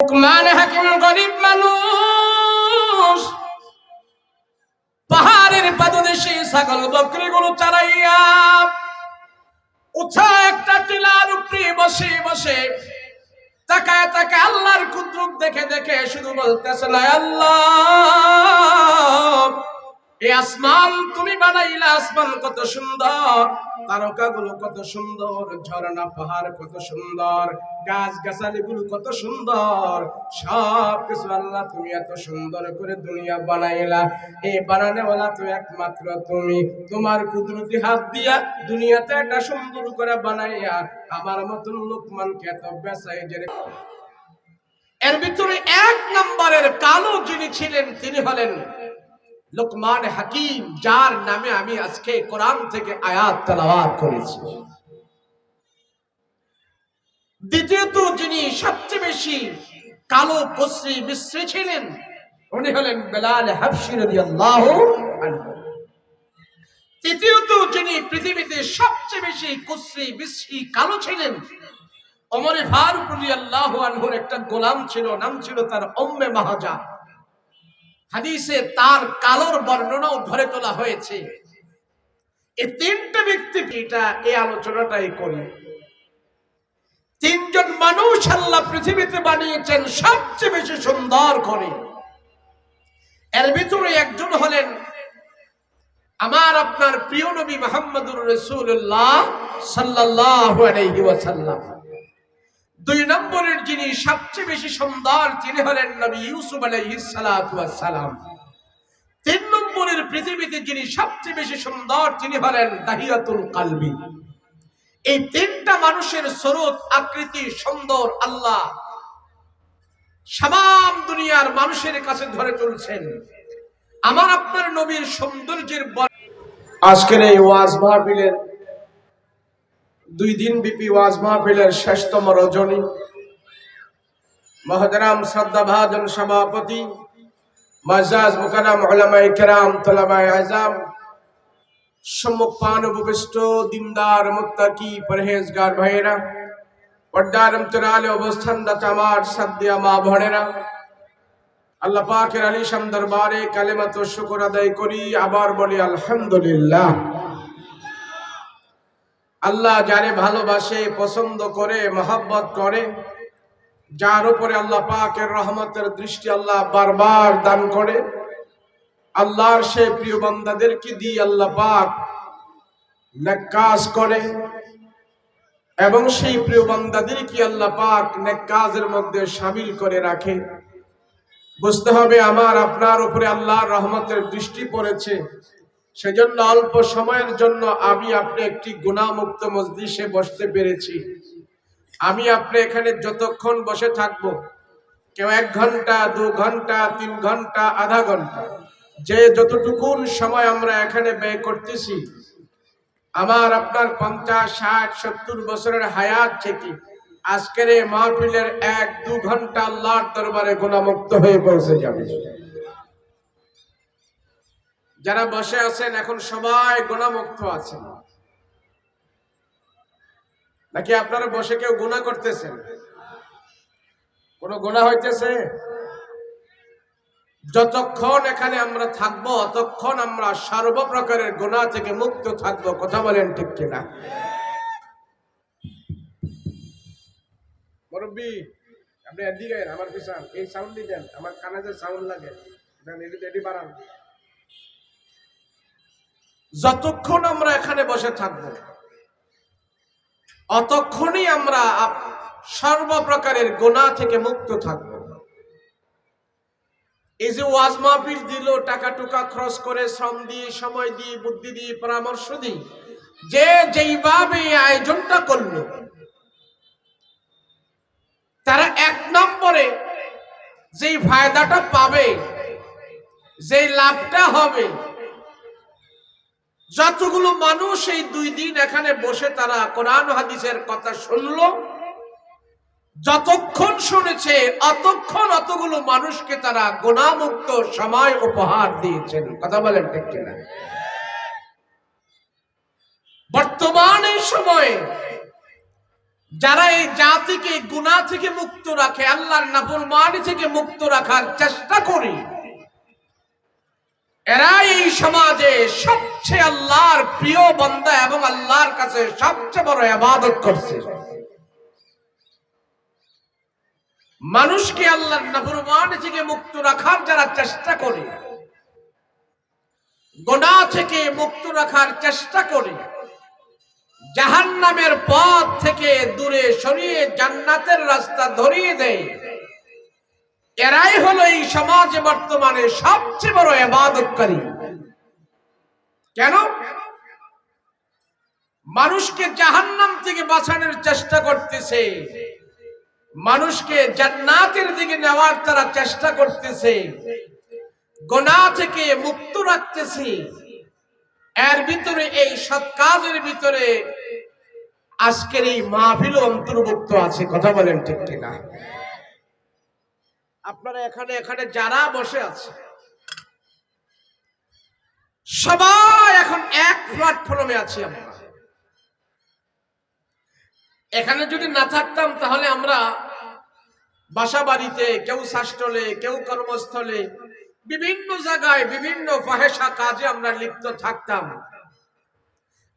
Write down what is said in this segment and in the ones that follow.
লোকমান হাকিম গরিব মানুষ। পাহাড়ের পাদদেশে ছাগল বকরিগুলো চালাইয়া উঠা একটা টিলার উপরে বসে বসে তাকায় তাকে আল্লাহর কুদ্রুপ দেখে দেখে শুধু বলতেছে না আল্লাহ। এই আসমান তুমি বানাইলা, আসমান কত সুন্দর, তারকাগুলো কত সুন্দর, ঝর্ণা পাহাড় কত সুন্দর গাছ গাছালি গুলো কত সুন্দর সব কিছু আল্লাহ তুমি এত সুন্দর করে দুনিয়া বানাইলা। এই বানানেওয়ালা তো একমাত্র তুমি। তোমার কুদরতি হাত দিয়া দুনিয়াতে একটা সুন্দর করে বানাইয়া আমার মতন লোকমানকে এত বেসাই যে এর ভিতরে এক নম্বরের কালো যিনি ছিলেন, তিনি হলেন লোকমান হাকিম, যার নামে আমি আজকে কোরআন থেকে আয়াত তেলাওয়াত করেছি। দ্বিতীয়ত যিনি সবচেয়ে বেশি কালো কসরি বিশ্রী ছিলেন, উনি হলেন বেলাল হাফসি রাদিয়াল্লাহু আনহু। তৃতীয়ত যিনি পৃথিবীতে সবচেয়ে বেশি কুশ্রী বিশ্রী কালো ছিলেন অমরে ফারুক রাদিয়াল্লাহু আনহুর একটা গোলাম ছিল, নাম ছিল তার উম্মে মাহাজা হাদিসে তার কালোর বর্ণনাও ধরে তোলা হয়েছে। এই তিনটা ব্যক্তি এটা এই আলোচনাটাই করি। তিনজন মানুষ আল্লাহ পৃথিবীতে বানিয়েছেন সবচেয়ে বেশি সুন্দর করে। এর ভিতরে একজন হলেন আমার আপনার প্রিয় নবী মোহাম্মদুর রসুল্লাহ সাল্লাল্লাহু আলাইহি ওয়াসাল্লাম। দুই নম্বরের যিনি সবচেয়ে বেশি সুন্দর তিনি হলেন নবী ইউসুফ আলাইহিস সালাতু ওয়াস সালাম। তিন নম্বরের পৃথিবীতে যিনি সবচেয়ে বেশি সুন্দর তিনি হলেন দাহিয়াতুল কালবি। এই তিনটা মানুষের স্বরূপ আকৃতি, সুন্দর আল্লাহ সামাম দুনিয়ার মানুষের কাছে ধরে চলছেন আমার আপনার নবীর সৌন্দর্যের আজকের এই ওয়াজ মাহফিলের দুই দিন বিপি ওয়াজ মাহফিলের শেষতম রজনী। মহতরাম শ্রদ্ধাভাজন সভাপতি, মাজাজ মুকারাম ওলামাই কেরাম তোলামাই আজাম, সম্মুখ পান উপবিষ্ট দিনদার মুত্তাকি পরহেজগার ভাইয়েরা, পর্দার অন্তরালে অবস্থানরত আমার সাদ্দিয়া মা ভনেরা আল্লাহ পাকের আলিশান দরবারে কালেমাত শুকর আদায় করি, আবার বলি আলহামদুলিল্লাহ। আল্লাহ যারে ভালোবাসে, পছন্দ করে, মহাব্বত করে, যার উপরে আল্লাহ পাকের রহমতের দৃষ্টি আল্লাহ বারবার দান করে, আল্লাহর সে প্রিয় বান্দাদেরকে দিয়ে আল্লাহ পাক নেকাজ করে, এবং সেই প্রিয় বান্দাদেরকে আল্লাহ পাক নেকাজের মধ্যে সামিল করে রাখে। বুঝতে হবে, আমার আপনার উপরে আল্লাহর রহমতের দৃষ্টি পড়েছে। সেজন্য অল্প সময়ের জন্য আমি আপনি একটি গুণামুক্ত মজলিসে বসতে পেরেছি। আমি আপনি এখানে যতক্ষণ বসে থাকব, কেউ এক ঘণ্টা, দু ঘণ্টা, তিন ঘণ্টা, আধা ঘণ্টা, যে যতটুকুন সময় আমরা এখানে ব্যয় করতেছি, আমার আপনার পঞ্চাশ, ষাট, সত্তর বছরের হায়াত থেকে আজকের এই মাহফিলের এক, দু ঘণ্টা আল্লাহর দরবারে গুণামুক্ত হয়ে পৌঁছে যাবে। যারা বসে আছেন, এখন সবাই গুণামুক্ত আছেন। নাকি আপনারা বসে কেউ গুণা করতেছেন? কোন গুণা হইতেছে? যতক্ষণ এখানে আমরা থাকব, ততক্ষণ আমরা সর্বপ্রকারের গুণা থেকে মুক্ত থাকব। কথা বলেন ঠিক কিনা? মুরব্বী, আপনি এদিকে আমার পিছন। এই সাউন্ড দেন, আমার কানে যে সাউন্ড লাগে। এটি বাড়ান। যতক্ষণ আমরা এখানে বসে থাকব, অতক্ষণই আমরা সর্বপ্রকারের গোনা থেকে মুক্ত থাকব। এই যে ওয়াজ মাহফিল দিল, টাকা টুকা খরচ করে শ্রম দিয়ে, সময় দিয়ে, বুদ্ধি দিয়ে, পরামর্শ দিই যে যেইভাবে আয়োজনটা করল, তারা এক নম্বরে যেই ফায়দাটা পাবে, যেই লাভটা হবে যতগুলো মানুষ এই দুই দিন এখানে বসে তারা কোরআন হাদিসের কথা শুনলো, যতক্ষণ শুনেছে, অতক্ষণ অতগুলো মানুষকে তারা গুণামুক্ত সময় উপহার দিয়েছেন। কথা বলেন ঠিক কিনা? বর্তমান এই সময়ে যারা এই জাতিকে গুণা থেকে মুক্ত রাখে, আল্লাহর নাফরমানি থেকে মুক্ত রাখার চেষ্টা করি এরা এই সমাজে সবচেয়ে আল্লাহর প্রিয় বন্দা এবং আল্লাহর কাছে সবচেয়ে বড় আবাদত করছে। মানুষকে আল্লাহর নাফরমানি থেকে মুক্ত রাখার যারা চেষ্টা করে, গোনা থেকে মুক্ত রাখার চেষ্টা করে জাহান নামের পথ থেকে দূরে সরিয়ে জান্নাতের রাস্তা ধরিয়ে দেয় এরাই হলো এই সমাজে বর্তমানে সবচেয়ে বড় এবাদতকারী কেন? মানুষকে জাহান্নাম থেকে বাঁচানোর চেষ্টা করতেছে। মানুষকে জান্নাতের দিকে নেওয়ার তারা চেষ্টা করতেছে। গোনা থেকে মুক্ত রাখতেছে। এর ভিতরে, এই সৎ কাজের ভিতরে আজকের এই মাহফিল অন্তর্ভুক্ত আছে, কথা বলেন ঠিক কিনা? আপনারা এখানে এখানে যারা বসে আছে, সবাই এখন এক প্ল্যাটফর্মে আছি আমরা। এখানে যদি না থাকতাম, তাহলে আমরা বাসা বাড়িতে, কেউ শাসটলে কেউ কর্মস্থলে, বিভিন্ন জায়গায়, বিভিন্ন ফাহেসা কাজে আমরা লিপ্ত থাকতাম।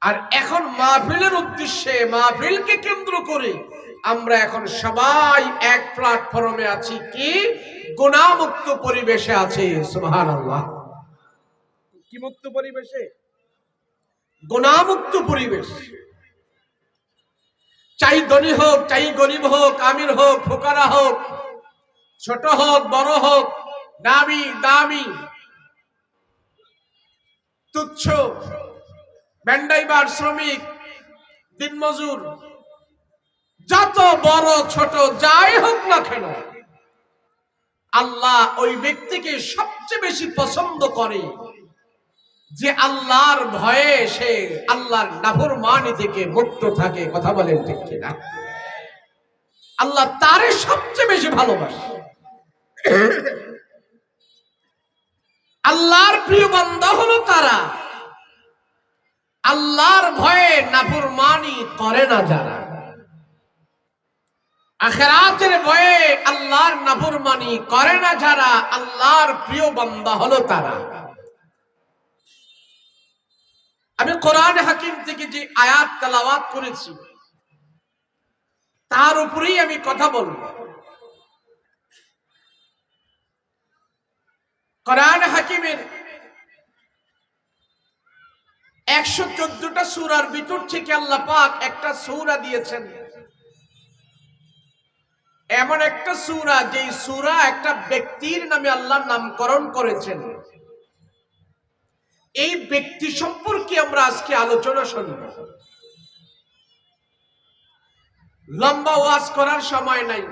আর এখন মাহফিলের উদ্দেশ্যে, মাহফিলকে কেন্দ্র করে আমরা এখন সবাই এক প্ল্যাটফর্মে আছি কি? গুণামুক্ত পরিবেশে আছে সুবহান আল্লাহ কি মুক্ত পরিবেশে? গুণামুক্ত পরিবেশ। চাই ধনী হোক চাই গরিব হোক আমির হোক ফোকারা হোক ছোট হোক বড় হোক দামি দামি তুচ্ছ ব্যান্ডাইবার শ্রমিক দিনমজুর যত বড় ছোট যাই হোক না কেন, আল্লাহ ওই ব্যক্তিকে সবচেয়ে বেশি পছন্দ করে যে আল্লাহর ভয়ে সে আল্লাহর নাফর মানি থেকে মুক্ত থাকে। কথা বলেন ঠিক কিনা? আল্লাহ তারে সবচেয়ে বেশি ভালোবাসে। আল্লাহর প্রিয় বান্দা হলো তারা আল্লাহর ভয়ে নাফর মানি করে না যারা। আখেরাতের ভয়ে আল্লাহর নাফরমানি করে না যারা আল্লাহর প্রিয় বান্দা হলো তারা। আমি কোরআন হাকিম থেকে যে আয়াত তেলাওয়াত করেছি, তার উপরেই আমি কথা বলব। কোরআন হাকিমের একশো চোদ্দটা সুরার ভিতর থেকে আল্লাহ পাক একটা সূরা দিয়েছেন। এমন একটা সুরা, যেই সুরা একটা ব্যক্তির নামে আল্লাহ নামকরণ করেছেন। এই ব্যক্তি সম্পর্কে আমরা আজকে আলোচনা শুনব। লম্বা ওয়াজ করার সময় নাই।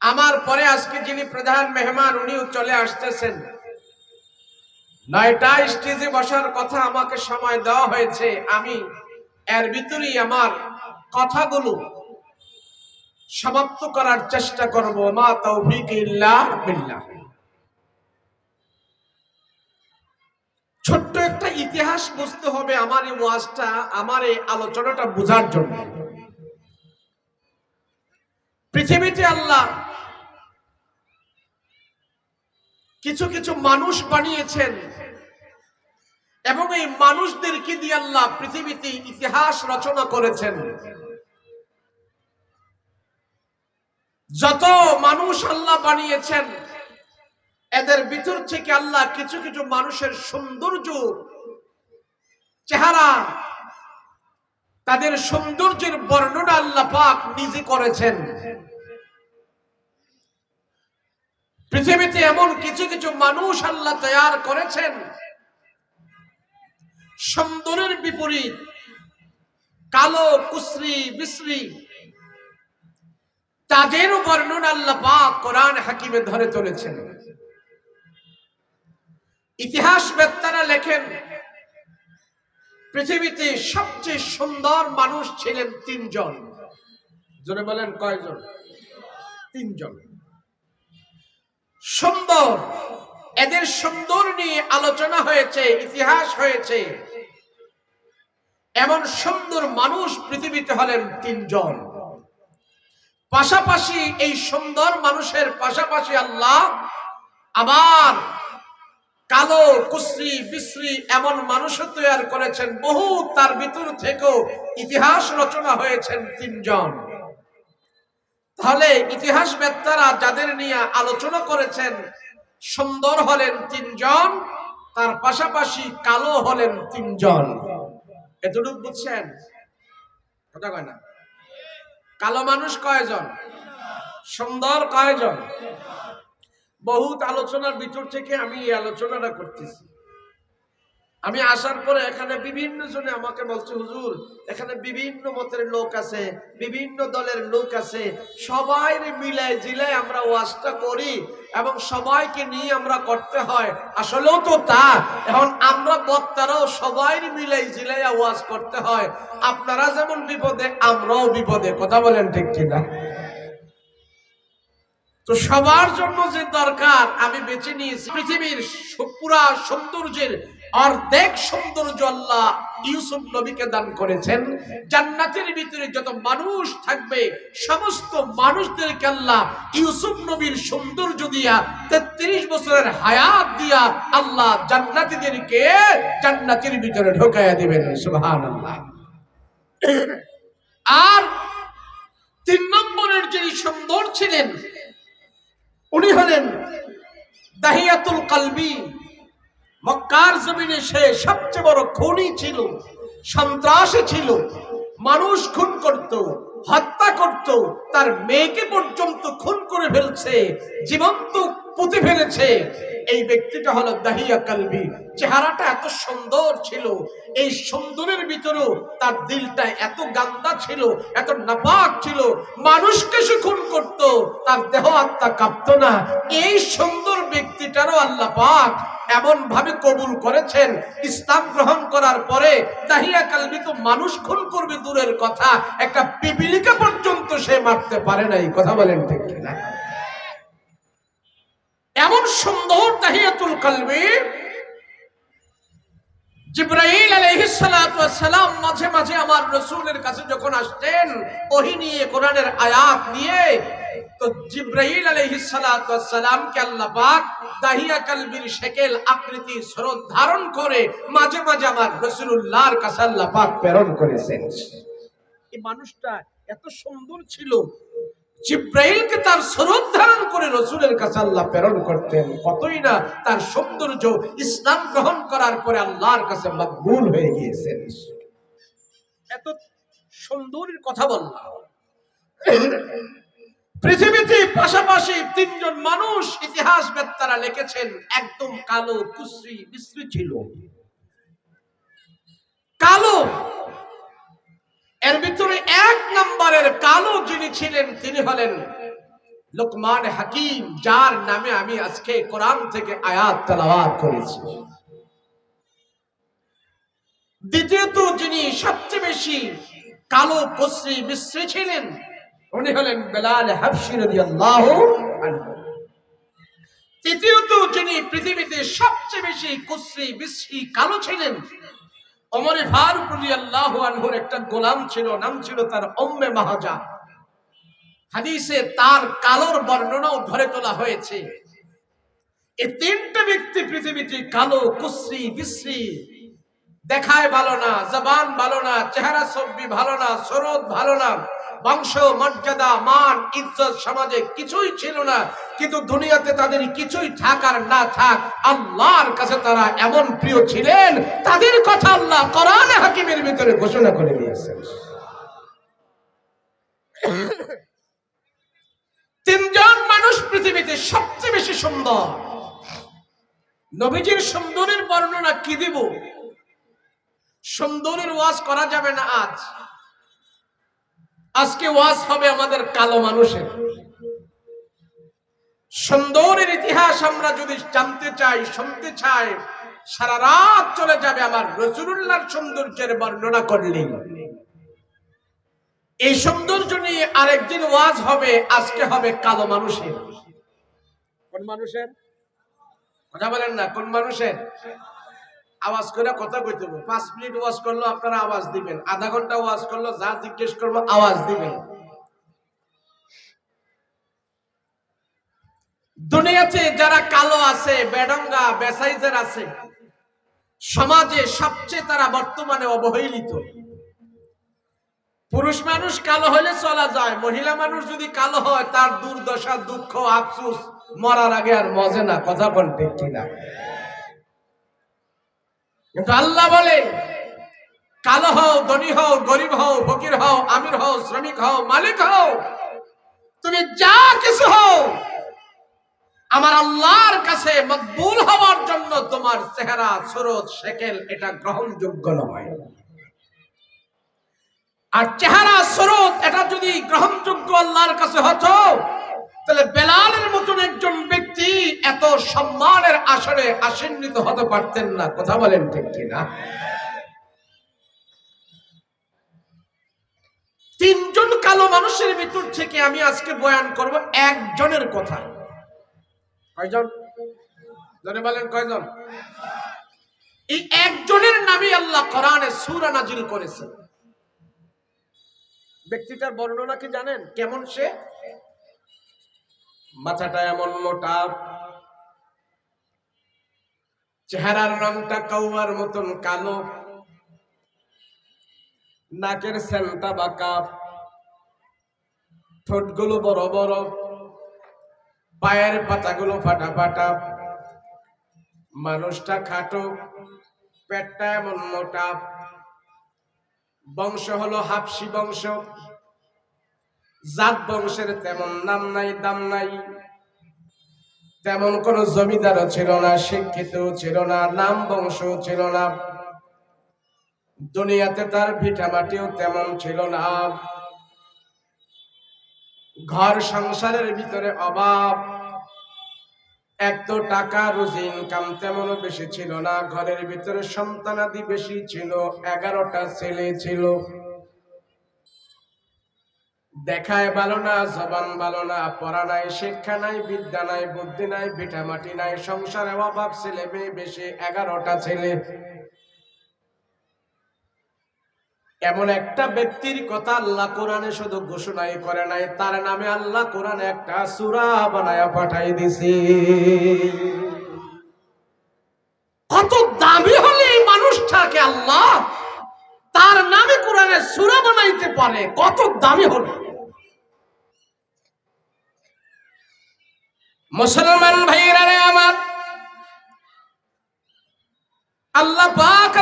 আমার পরে আজকে যিনি প্রধান মেহমান, উনিও চলে আসতেছেন। নয়টা স্টেজে বসার কথা আমাকে সময় দেওয়া হয়েছে। আমি এর ভিতরেই আমার কথাগুলো সমাপ্ত করার চেষ্টা করব, মা তৌফিক বিল্লাহ। ছোট্ট একটা ইতিহাস বুঝতে হবে আমার এই ওয়াজটা, আমার এই আলোচনাটা বোঝার জন্য। পৃথিবীতে আল্লাহ কিছু কিছু মানুষ বানিয়েছেন এবং এই মানুষদেরকে দিয়ে আল্লাহ পৃথিবীতে ইতিহাস রচনা করেছেন? যত মানুষ আল্লাহ বানিয়েছেন, এদের ভিতর থেকে আল্লাহ কিছু কিছু মানুষের সৌন্দর্য, চেহারা, তাদের সৌন্দর্যের বর্ণনা আল্লাহ পাক নিজে করেছেন। পৃথিবীতে এমন কিছু কিছু মানুষ আল্লাহ তৈয়ার করেছেন, সুন্দরের বিপরীত, কালো, কুশ্রী, বিশ্রী তাদেরও বর্ণনা আল্লাহ পাক কোরআন হাকিমে ধরে চলেছেন। ইতিহাস বেত্তারা লেখেন, পৃথিবীতে সবচেয়ে সুন্দর মানুষ ছিলেন তিনজন। জোরে বলেন কয়জন? তিনজন। সুন্দর, এদের সুন্দর নিয়ে আলোচনা হয়েছে, ইতিহাস হয়েছে। এমন সুন্দর মানুষ পৃথিবীতে হলেন তিনজন। পাশাপাশি এই সুন্দর মানুষের পাশাপাশি আল্লাহ আবার কালো, কুশ্রী, বিশ্রী এমন মানুষও তৈরি করেছেন। বহু তার ভিতর থেকেও ইতিহাস রচনা হয়েছেন তিনজন। তাহলে ইতিহাস বেত্তারা যাদের নিয়ে আলোচনা করেছেন, সুন্দর হলেন তিনজন, তার পাশাপাশি কালো হলেন তিনজন। এতটুকু বুঝছেন? কথা কয় না? কালো মানুষ কয়জন? সুন্দর কয়জন? বহুত আলোচনার ভিতর থেকে আমি এই আলোচনাটা করতেছি। আমি আসার পরে এখানে বিভিন্ন জনে আমাকে বলছে, হুজুর, এখানে বিভিন্ন মতের লোক আছে, বিভিন্ন দলের লোক আছে সবাই মিলাই জিলাই আমরা ওয়াজটা করি। এবং সবাইকে নিয়ে আমরা করতে হয়। আসলেও তো তা। এখন আমরা বক্তারাও সবাই মিলাই জিলাই ওয়াজ করতে হয়। আপনারা যেমন বিপদে, আমরাও বিপদে। কথা বলেন ঠিক কিনা? তো সবার জন্য যে দরকার, আমি বেছে নিয়েছি। পৃথিবীর পুরা সৌন্দর্যের অর্ধেক সৌন্দর্য আল্লাহ ইউসুফ নবীকে দান করেছেন। জান্নাতের ভিতরে যত মানুষ থাকবে, সমস্ত মানুষদেরকে আল্লাহ ইউসুফ নবীর সৌন্দর্য দিয়া, তেত্রিশ বছরের হায়াত দিয়া আল্লাহ জান্নাতীদেরকে জান্নাতের ভিতরে ঢোকাইয়া দিবেন। সুবহানাল্লাহ। আর তিন নম্বরের যিনি সুন্দর ছিলেন, উনি হলেন দাহিয়াতুল কালবি। মক্কার জমিনে সে সবচেয়ে বড় খুনি ছিল, সন্ত্রাসী ছিল, মানুষ খুন করত, হত্যা করত, তার মেয়েকে পর্যন্ত খুন করে ফেলছে, জীবন্ত পুঁতে ফেলেছে। এই ব্যক্তিটা হলো দাহিয়া কালবি। চেহারাটা এত সুন্দর ছিল, এই সুন্দরের ভিতরেও তার দিলটা এত গান্দা ছিল, এত নাপাক ছিল, মানুষকে সে খুন করত, তার দেহ আত্মা কাঁপতো না। এই সুন্দর ব্যক্তিটারও আল্লাহ পাক এমন ভাবে কবুল করেছেন, ইসলাম গ্রহণ করার পরে তাহিয়া কালবি তো মানুষ খুন করবে দূরের কথা, একটা পিপিলিকা পর্যন্ত সে মারতে পারে নাই, কথা বলেন ঠিক এমন সুন্দর তাহিয়াতুল কালবি জিব্রাইল আলাইহিস সালাতু ওয়াস সালাম মাঝে মাঝে আমার রাসূলের কাছে যখন আসতেন, ওহী নিয়ে, কোরআনের আয়াত নিয়ে, তো জিব্রাইল আলাইহিস সালাতু ওয়াস সালামকে আল্লাহ পাক দাহিয়া কালবির শেকেল আকৃতি স্বরূপ ধারণ করে মাঝে মাঝে আমার রাসূলুল্লাহর কাছে আল্লাহ পাক প্রেরণ করেছেন। এই মানুষটা এত সুন্দর ছিল জিব্রাইলকে তার স্বরূপ ধারণ করে রসুলের কাছে আল্লাহ প্রেরণ করতেন। কতই না তার সৌন্দর্য ইসলাম গ্রহণ করার পরে আল্লাহর কাছে মকবুল হয়ে গিয়েছেন। এত সুন্দরের কথা বললাম। পৃথিবীতে পাশাপাশি তিনজন মানুষ ইতিহাস বেত্তারা লিখেছেন, একদম কালো, কুশ্রী বিশ্রী ছিল। কালো এর ভিতরে এক নম্বরের কালো যিনি ছিলেন, তিনি হলেন লোকমান হাকিম, যার নামে আমি আজকে কোরআন থেকে আয়াত তেলাওয়াত করেছি। দ্বিতীয়ত যিনি সবচেয়ে বেশি কালো, কসরি মিশ্রি ছিলেন, উনি হলেন বেলাল হাফসি রাদিয়াল্লাহু আনহু। তৃতীয়ত যিনি পৃথিবীতে সবচেয়ে বেশি কুশ্রী বিশ্রী, কালো ছিলেন অমরে ফারুক রাদিয়াল্লাহু আনহুর একটা গোলাম ছিল, নাম ছিল তার উম্মে মাহাজা হাদিসে তার কালোর বর্ণনাও ধরে তোলা হয়েছে। এই তিনটা ব্যক্তি পৃথিবীতে কালো কুশ্রী বিশ্রী, দেখায় ভালো না, জবান ভালো না, চেহারা সব্বি ভালো না, সরদ ভালো না। বংশ, মর্যাদা, মান, ইজ্জত সমাজে কিছুই ছিল না। কিন্তু দুনিয়াতে তাদের কিছুই থাক আর না থাক, আল্লাহর কাছে তারা এমন প্রিয় ছিলেন, তাদের কথা আল্লাহ কোরআন হাকিমের ভিতরে ঘোষণা করে দিয়েছেন। তিনজন মানুষ পৃথিবীতে সবচেয়ে বেশি সুন্দর। নবীজির সুন্দরের বর্ণনা কি দিব? সুন্দরের ওয়াজ করা যাবে না আজ। আজকে ওয়াজ হবে আমাদের কালো মানুষের। সুন্দরের ইতিহাস আমরা যদি জানতে চাই, শুনতে চাই, সারা রাত চলে যাবে আমার রসুল্লাহর সৌন্দর্যের বর্ণনা করলে এই সৌন্দর্য নিয়ে আরেকদিন ওয়াজ হবে, আজকে হবে কালো মানুষের। কোন মানুষের? কথা বলেন না, কোন মানুষের? আওয়াজ করে কথা কইতে হবে। পাঁচ মিনিট ওয়াজ করল, আপনারা আওয়াজ দিবেন। আধা ঘণ্টা ওয়াজ করল, যা জিজ্ঞেস করব, আওয়াজ দিবেন। দুনিয়াতে যারা কালো আছে, বেডঙ্গা, বেসাইজের আছে, সমাজে সবচেয়ে তারা বর্তমানে অবহেলিত। পুরুষ মানুষ কালো হলে চলা যায়, মহিলা মানুষ যদি কালো হয়, তার দুর্দশা, দুঃখ, আফসুস, মরার আগে আর মজে না, কথা বল ঠিক কিনা। কিন্তু আল্লাহ বলে, কালো হও, ধনী হও, গরিব হও, ফকির হও, আমির হও, শ্রমিক হও, মালিক হও, তুমি যা কিছু হও, আমার আল্লাহর কাছে মকবুল হওয়ার জন্য তোমার চেহারা, সুরত, সেকেল, এটা গ্রহণযোগ্য নয়। আর চেহারা স্বরূপ এটা যদি গ্রহণযোগ্য আল্লাহর কাছে হতো তাহলে বেলালের মতন একজন ব্যক্তি এত সম্মানের আসরে আসন্নিত হতে পারতেন না। কথা বলেন ঠিক কিনা? তিনজন কালো মানুষের ভিতর থেকে আমি আজকে বয়ান করব একজনের কথা। কয়জন? জনে বলেন কয়জন? এই একজনের নামে আল্লাহ কোরআনে সূরা নাজিল করেছে। ব্যক্তিটার বর্ণনা কি জানেন? কেমন সে? মাথাটা এমন মোটা। চেহারার রংটা কাউয়ার মতন কালো। নাকের সেন্টা বাঁকা। ঠোঁটগুলো বড় বড়। পায়ের পাতাগুলো ফাটা ফাটা। মানুষটা খাটো, পেটটা এমন মোটা। বংশ হলো হাফসি বংশ। জাত বংশের তেমন নাম নাই, দাম নাই। তেমন কোন জমিদারও ছিল না শিক্ষিত ছিল না, নাম বংশ ছিল না। দুনিয়াতে তার ভিটা মাটিও তেমন ছিল না। ঘর সংসারের ভিতরে অভাব। এক তো টাকা, রুজি, ইনকাম তেমন বেশি ছিল না। ঘরের ভিতরে সন্তানাদি বেশি ছিল, এগারোটা ছেলে ছিল। দেখায় ভালো না, জবান ভালো না, পড়া নাই, শিক্ষা নাই, বিদ্যা নাই, বুদ্ধি নাই ভিটামাটি নাই সংসারে অভাব, ছেলে মেয়ে বেশি, এগারোটা ছেলে। এমন একটা ব্যক্তির কথা আল্লাহ কোরআনে শুধু ঘোষণাই করে নাই, তার নামে আল্লাহ কোরআনে একটা সুরা বানায়া পাঠাই দিছি। কত দামি হলে এই মানুষটাকে আল্লাহ তার নামে কোরআনে সুরা বানাইতে পারে, কত দামি হলে। মুসলমান ভাইরা রে আমার। আল্লাহ পাক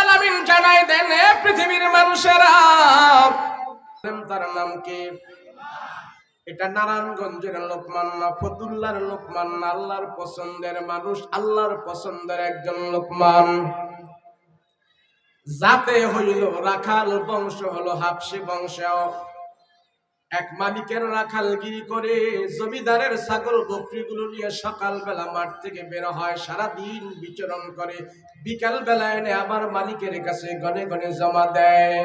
আলামিন জানাই দেন, এ পৃথিবীর মানুষেরা তার নাম কি? এটা নারায়ণগঞ্জের লোকমান না, ফতুল্লার লোকমান না, আল্লাহর পছন্দের মানুষ, আল্লাহর পছন্দের একজন লোকমান। যাতে হইল রাখাল বংশ হলো হাফসি বংশ। এক মালিকের রাখালগিরি করে জমিদারের ছাগল বকরিগুলো নিয়ে সকালবেলা মাঠ থেকে বের হয় সারা দিন বিচরণ করে। বিকাল বেলা এনে আবার মালিকের কাছে গনে গনে জমা দেয়।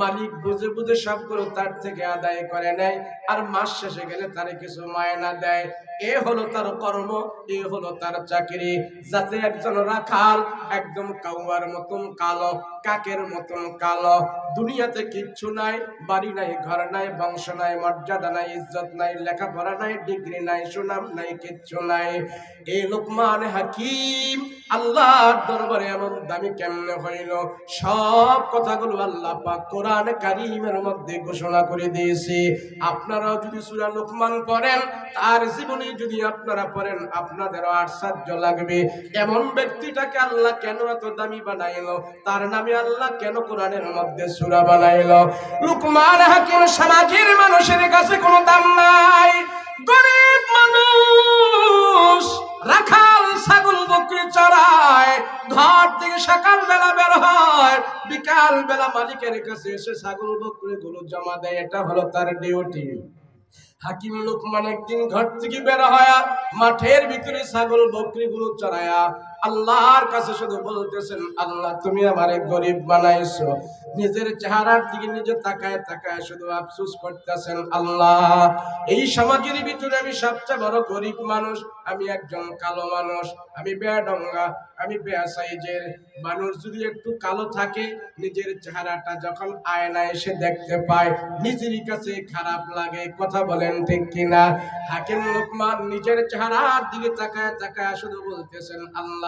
মালিক বুঝে বুঝে সবগুলো তার থেকে আদায় করে নেয় আর মাস শেষে গেলে তারে কিছু মায়না দেয়। এ হলো তার কর্ম, এ হলো তার চাকরি। যাতে একজন রাখাল একদম কাউয়ার মতন কালো, কাকের মতন কালো। দুনিয়াতে কিচ্ছু নাই, বাড়ি নাই, ঘর নাই, বংশ নাই, মর্যাদা নাই, ইজ্জত নাই, লেখাপড়া নাই, ডিগ্রি নাই, সুনাম নাই, কিচ্ছু নাই। এই লোকমান হাকিম আল্লাহর দরবারে এমন দামি কেমনে হইল? সব কথাগুলো আল্লাহ পাক কোরআন কারিমের মধ্যে ঘোষণা করে দিয়েছে। আপনারাও যদি সূরা লোকমান পড়েন, তার জীবনী যদি আপনারা পড়েন, আপনাদেরও আশ্চর্য লাগবে। এমন ব্যক্তিটাকে আল্লাহ কেন এত দামি বানাইলো? তার নামে আল্লাহ কেন কোরআনের মধ্যে সূরা বানাইলো? লুকমান হাকিম সমাজের মানুষের কাছে কোনো দাম নাই। গরিব মানুষ রাখাল ছাগল বকরি চড়ায়, ঘর থেকে সকাল বেলা বের হয়, বিকাল বেলা মালিকের কাছে এসে ছাগল বকরি গুলো জমা দেয়, এটা হলো তার ডিউটি হাকিম লোকমান একদিন ঘর থেকে বের হয়া মাঠের ভিতরে ছাগল বকরি গুলো চড়ায়া আল্লাহর কাছে শুধু বলতেছেন, আল্লাহ, তুমি আমারে গরিব বানাইছো। নিজের চেহারার দিকে নিজে তাকায় তাকায় শুধু আফসোস করতেছেন আল্লাহ। এই সমাজের ভিতরে আমি সবচেয়ে বড় গরিব মানুষ, আমি একজন কালো মানুষ, আমি বেডঙ্গা আমি বেয়া সাইজের মানুষ। যদি একটু কালো থাকে, নিজের চেহারাটা যখন আয়নায় এসে দেখতে পায়, নিজের কাছে খারাপ লাগে, কথা বলেন ঠিক কিনা? হাকিম লোকমান নিজের চেহারার দিকে তাকায় তাকায় শুধু বলতেছেন, আল্লাহ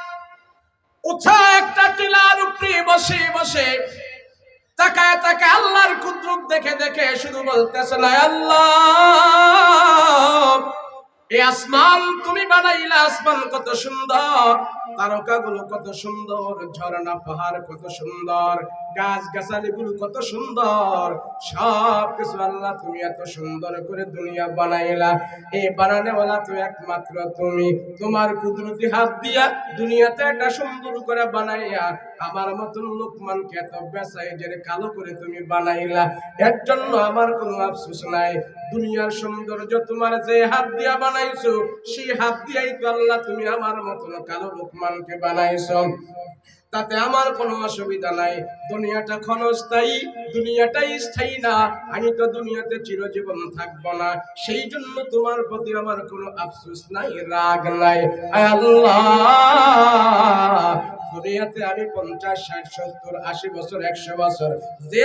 উঁচা একটা টিলার উপরে বসে বসে। তাকায় তাকায় আল্লাহর কুদরত দেখে দেখে শুধু বলতেছে না আল্লাহ এই আসমান তুমি বানাইলা, আসমান কত সুন্দর, তারকাগুলো কত সুন্দর, ঝর্ণা পাহাড় কত সুন্দর। গাছ গাছালি গুলো কত সুন্দর। সব কিছু আল্লাহ তুমি এত সুন্দর করে দুনিয়া বানাইলা। এই বানানেওয়ালা তো একমাত্র তুমি। তোমার কুদরতি হাত দিয়া দুনিয়াতে একটা সুন্দর করে বানাইয়া আমার মতন লোকমানকে এত বেসাইজের কালো করে তুমি বানাইলা। এর জন্য আমার কোনো আফসোস নাই। দুনিয়ার সৌন্দর্য তোমার যে হাত দিয়া বানাইছো, সেই হাত দিয়াই তো আল্লাহ তুমি আমার মতন কালো লোকমানকে বানাইছো। তাতে আমার কোনো অসুবিধা নাই। দুনিয়াটা ক্ষণস্থায়ী, দুনিয়াটাই স্থায়ী না। আমি তো দুনিয়াতে চিরজীবন থাকব না। সেই জন্য তোমার প্রতি আমার কোনো আফসোস নাই, রাগ নাই। আল্লাহ! দুনিয়াতে আমি পঞ্চাশ, ষাট, সত্তর, আশি বছর, একশো বছর, যে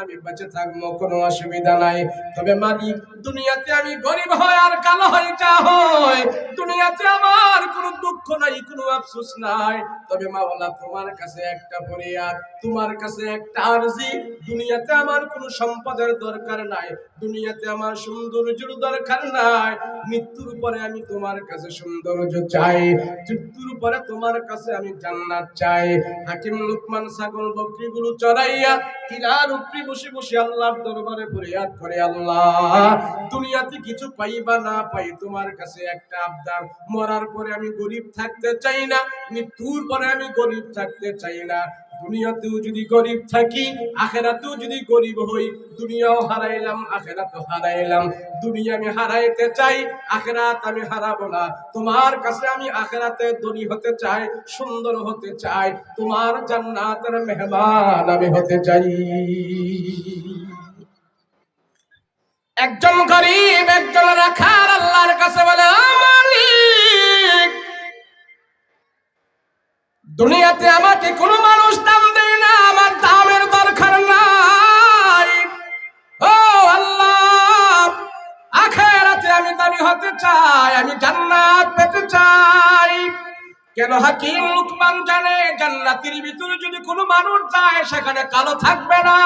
আমি বেঁচে থাকব, কোনো অসুবিধা নাই। তবে মালিক, দুনিয়াতে আমি গরিব হয় আর কালো হয় যা হয়। দুনিয়াতে আমার কোনো দুঃখ নাই, কোনো আফসোস নাই। তবে মাওলা তোমার কাছে একটা ফরিয়াদ তোমার কাছে একটা আরজি। দুনিয়াতে আমার কোনো সম্পদের দরকার নাই। দুনিয়াতে আমার সৌন্দর্যের দরকার নাই। মৃত্যুর পরে আমি তোমার কাছে সৌন্দর্য চাই। মৃত্যুর পরে তোমার কাছে আমি জান্নাত চাই। হাকিম লুকমান ছাগল বকরিগুলো চড়াইয়া কিলার উপরে বসে বসে আল্লাহর দরবারে ফরিয়াদ করে, আল্লাহ, দুনিয়াতে কিছু পাই বা না পাই, তোমার কাছে একটা আবদার। মরার পরে আমি গরিব থাকতে চাই না, মৃত্যুর পরে আমি গরিব থাকতে চাই না। দুনিয়াতেও যদি গরিব থাকি, আখেরাতেও যদি গরিব হই, দুনিয়াও হারাইলাম, আখেরাতও হারাইলাম। দুনিয়া আমি হারাইতে চাই, আখেরাত আমি হারাবো না। তোমার কাছে আমি আখেরাতে ধনী হতে চাই, সুন্দর হতে চাই, তোমার জান্নাতের মেহমান আমি হতে চাই। একজন গরিব, একজন রাখার আল্লাহর কাছে বলে, "ও মালিক দুনিয়াতে আমাকে কোনো মানুষ দাম দেয় না, আমার দামের দরকার নাই। ও আল্লাহ, আখেরাতে আমি দামি হতে চাই, আমি জান্নাত পেতে চাই। কেন হাকিম লুকমান জানে, জান্নাতের ভিতরে যদি কোনো মানুষ যায়, সেখানে কালো থাকবে না।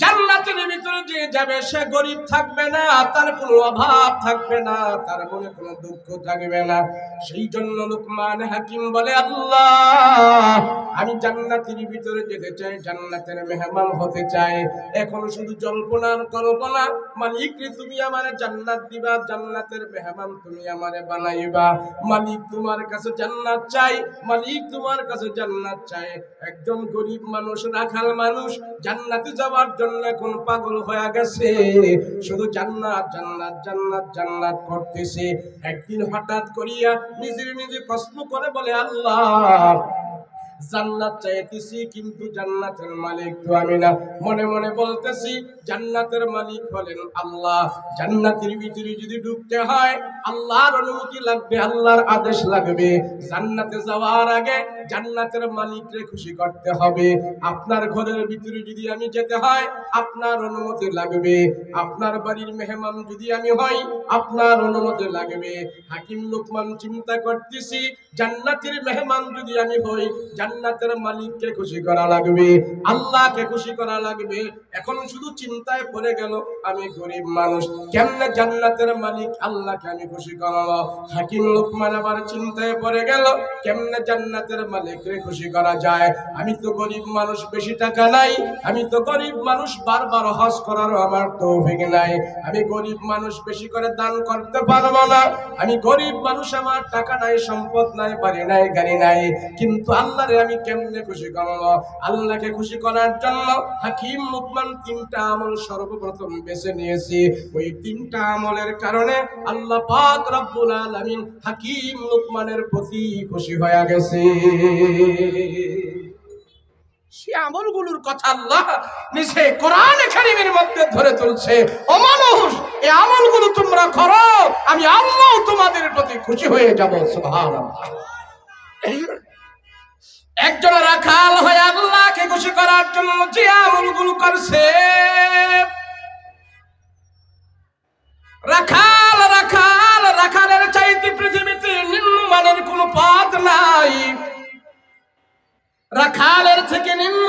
জান্নাতের ভিতরে যে যাবে, সে গরিব থাকবে না, তার কোনো অভাব থাকবে না, তার মনে কোনো দুঃখ থাকবে না। সেই জন্য লোকমান হাকিম বলে, আল্লাহ, আমি জান্নাতের ভিতরে যেতে চাই, জান্নাতের মেহমান হতে চাই। এখন শুধু জল্পনার কল্পনা। মালিক তুমি আমারে জান্নাত দিবা, জান্নাতের মেহমান তুমি আমারে বানাইবা। মালিক তোমার কাছে জান্নাত চাই, মালিক তোমার কাছে জান্নাত চাই। একজন গরিব মানুষ, রাখাল মানুষ, জান্নাতে যাওয়ার জন্য এখন পাগল হয়ে গেছে? শুধু জান্নাত জান্নাত জান্নাত জান্নাত করতেছে। একদিন হঠাৎ করিয়া নিজের নিজে প্রশ্ন করে বলে, আল্লাহ জান্নাত চাইতেছি, কিন্তু জান্নাতের মালিক তো আমি না। মনে মনে বলতেছি, জান্নাতের মালিক হলেন আল্লাহ। জান্নাতের ভিতরে যদি ঢুকতে হয়, আল্লাহর অনুমতি লাগবে, আল্লাহর আদেশ লাগবে। জান্নাতে যাওয়ার আগে জান্নাতের মালিককে খুশি করতে হবে। আপনার ঘরের ভিতরে যদি আমি যেতে হয়, আপনার অনুমতি লাগবে। আপনার বাড়ির মেহমান যদি আমি হই, আপনার অনুমতি লাগবে। হাকিম লোকমান চিন্তা করতেছি, জান্নাতের মেহমান যদি আমি হই, জান্নাত জান্নাতের মালিককে খুশি করা লাগবে, আল্লাহকে খুশি করা লাগবে। এখন শুধু চিন্তায় পড়ে গেল, আমি গরিব মানুষ, কেমনে জান্নাতের মালিক আল্লাহকে আমি খুশি করাবো? হাকিম লোকমান আবার চিন্তায় পড়ে গেল, কেমনে জান্নাতের মালিককে খুশি করা যায়? আমি তো গরিব মানুষ, বেশি টাকা নাই। আমি তো গরিব মানুষ, বারবার হজ করারও আমার তৌফিক নাই। আমি গরিব মানুষ, বেশি করে দান করতে পারব না। আমি গরিব মানুষ, আমার টাকা নাই, সম্পদ নাই, বাড়ি নাই, গাড়ি নাই। কিন্তু আল্লাহরে আমি কেমনে খুশি আল্লাহকে খুশি করার জন্য হাকিম মুকমান তিনটা আমল সর্বপ্রথম বেছে নিয়েছি। ওই তিনটা আমলের কারণে আল্লাহ পাক রব্বুল হাকিম লুকমানের প্রতি খুশি হয়ে গেছে। সে আমলগুলোর কথা আল্লাহ নিজে কোরআন কারীমের মধ্যে ধরে তুলছে। ও মানুষ এই আমলগুলো তোমরা করো, আমি আল্লাহ তোমাদের প্রতি খুশি হয়ে যাব একজন রাখাল হয়ে আল্লাহকে খুশি করার জন্য যে আমলগুলো করছে। রাখাল রাখাল, রাখালের চাইতে পৃথিবীতে নিম্নমানের কোনো পথ নাই। রাখালের থেকে নিম্ন